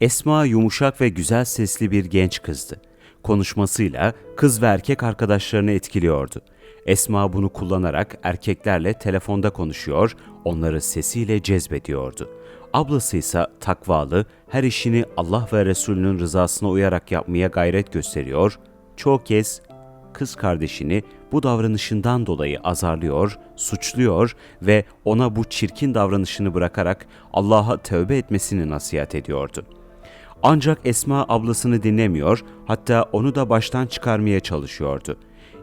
Esma yumuşak ve güzel sesli bir genç kızdı. Konuşmasıyla kız ve erkek arkadaşlarını etkiliyordu. Esma bunu kullanarak erkeklerle telefonda konuşuyor, onları sesiyle cezbediyordu. Ablası ise takvalı, her işini Allah ve Resulünün rızasına uyarak yapmaya gayret gösteriyor, çoğu kez kız kardeşini bu davranışından dolayı azarlıyor, suçluyor ve ona bu çirkin davranışını bırakarak Allah'a tövbe etmesini nasihat ediyordu. Ancak Esma ablasını dinlemiyor, hatta onu da baştan çıkarmaya çalışıyordu.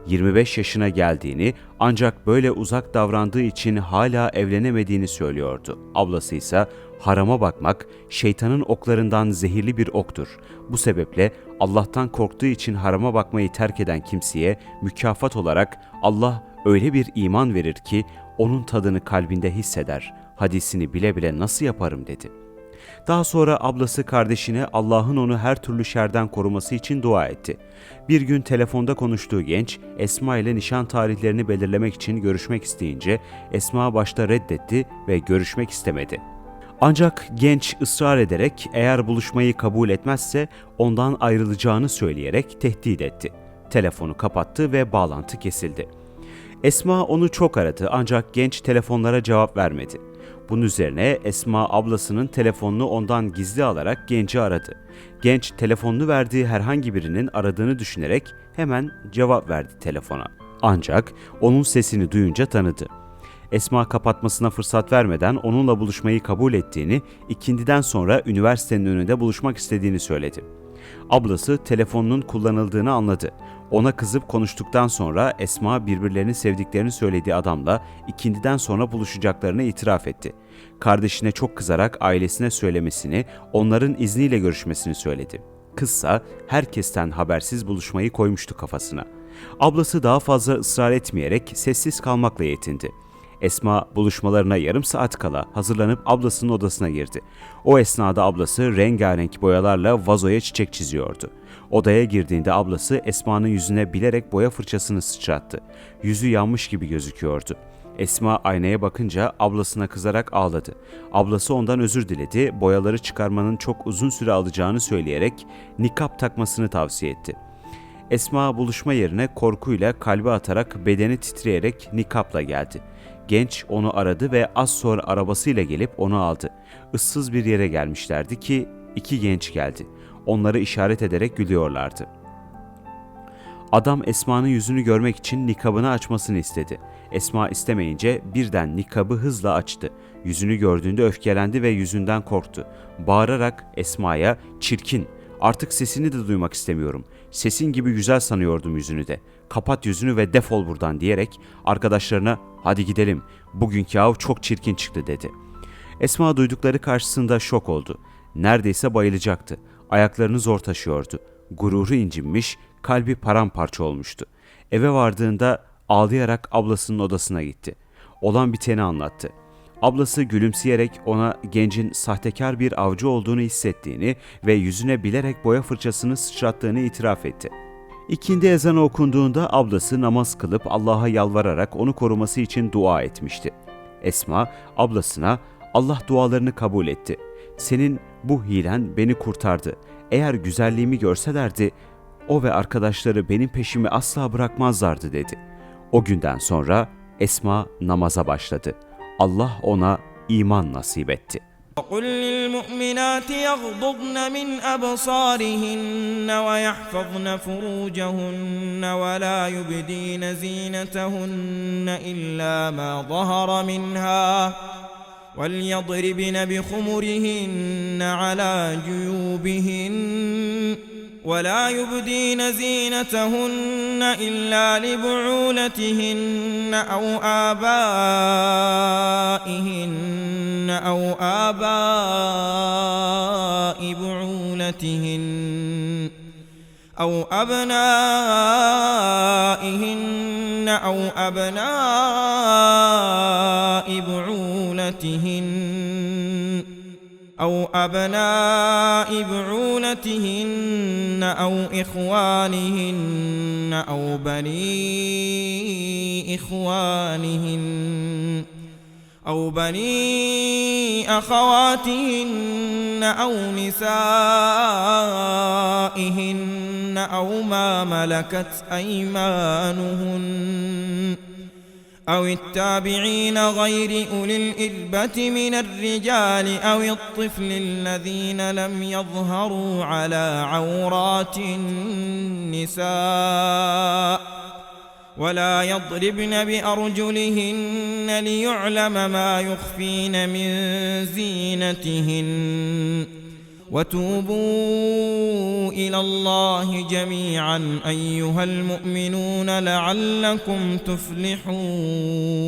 25 yaşına geldiğini ancak böyle uzak davrandığı için hala evlenemediğini söylüyordu. Ablası ise harama bakmak şeytanın oklarından zehirli bir oktur. Bu sebeple Allah'tan korktuğu için harama bakmayı terk eden kimseye mükafat olarak Allah öyle bir iman verir ki onun tadını kalbinde hisseder. Hadisini bile bile nasıl yaparım dedi.'' Daha sonra ablası kardeşine Allah'ın onu her türlü şerden koruması için dua etti. Bir gün telefonda konuştuğu genç Esma ile nişan tarihlerini belirlemek için görüşmek isteyince Esma başta reddetti ve görüşmek istemedi. Ancak genç ısrar ederek eğer buluşmayı kabul etmezse ondan ayrılacağını söyleyerek tehdit etti. Telefonu kapattı ve bağlantı kesildi. Esma onu çok aradı ancak genç telefonlara cevap vermedi. Bunun üzerine Esma ablasının telefonunu ondan gizli alarak genci aradı. Genç telefonunu verdiği herhangi birinin aradığını düşünerek hemen cevap verdi telefona. Ancak onun sesini duyunca tanıdı. Esma kapatmasına fırsat vermeden onunla buluşmayı kabul ettiğini, ikindiden sonra üniversitenin önünde buluşmak istediğini söyledi. Ablası telefonunun kullanıldığını anladı. Ona kızıp konuştuktan sonra Esma birbirlerini sevdiklerini söylediği adamla ikindiden sonra buluşacaklarını itiraf etti. Kardeşine çok kızarak ailesine söylemesini, onların izniyle görüşmesini söyledi. Kızsa herkesten habersiz buluşmayı koymuştu kafasına. Ablası daha fazla ısrar etmeyerek sessiz kalmakla yetindi. Esma buluşmalarına yarım saat kala hazırlanıp ablasının odasına girdi. O esnada ablası rengarenk boyalarla vazoya çiçek çiziyordu. Odaya girdiğinde ablası Esma'nın yüzüne bilerek boya fırçasını sıçrattı. Yüzü yanmış gibi gözüküyordu. Esma aynaya bakınca ablasına kızarak ağladı. Ablası ondan özür diledi, boyaları çıkarmanın çok uzun süre alacağını söyleyerek nikap takmasını tavsiye etti. Esma buluşma yerine korkuyla kalbi atarak bedeni titreyerek nikapla geldi. Genç onu aradı ve az sonra arabasıyla gelip onu aldı. Issız bir yere gelmişlerdi ki iki genç geldi. Onları işaret ederek gülüyorlardı. Adam Esma'nın yüzünü görmek için nikabını açmasını istedi. Esma istemeyince birden nikabı hızla açtı. Yüzünü gördüğünde öfkelendi ve yüzünden korktu. Bağırarak Esma'ya "Çirkin, artık sesini de duymak istemiyorum. Sesin gibi güzel sanıyordum yüzünü de. Kapat yüzünü ve defol buradan." diyerek arkadaşlarına "Hadi gidelim. Bugünkü av çok çirkin çıktı." dedi. Esma duydukları karşısında şok oldu. Neredeyse bayılacaktı. Ayaklarını zor taşıyordu. Gururu incinmiş, kalbi paramparça olmuştu. Eve vardığında ağlayarak ablasının odasına gitti. Olan biteni anlattı. Ablası gülümseyerek ona gencin sahtekar bir avcı olduğunu hissettiğini ve yüzüne bilerek boya fırçasını sıçrattığını itiraf etti. İkindi ezanı okunduğunda ablası namaz kılıp Allah'a yalvararak onu koruması için dua etmişti. Esma ablasına Allah dualarını kabul etti. Senin bu hilen beni kurtardı. Eğer güzelliğimi görselerdi o ve arkadaşları benim peşimi asla bırakmazlardı dedi. O günden sonra Esma namaza başladı. Allah ona iman nasip etti. وقل للمؤمنات يغضضن من أبصارهن ويحفظن فروجهن ولا يبدين زينتهن إلا ما ظهر منها وليضربن بخمرهن على جيوبهن ولا يبدين زينتهن إلا لبعولتهن أو آبائهن أو آباء بعولتهن أو أبنائهن أو أبناء بعولتهن أو أبناء بعولتهن أو إخوانهن أو بني إخوانهن أو بني أخواتهن أو نسائهن أو ما ملكت أيمانهن أو التابعين غير أولي الإربة من الرجال أو الطفل الذين لم يظهروا على عورات النساء ولا يضربن بأرجلهن ليعلم ما يخفين من زينتهن وتوبوا إلى الله جميعا أيها المؤمنون لعلكم تفلحون.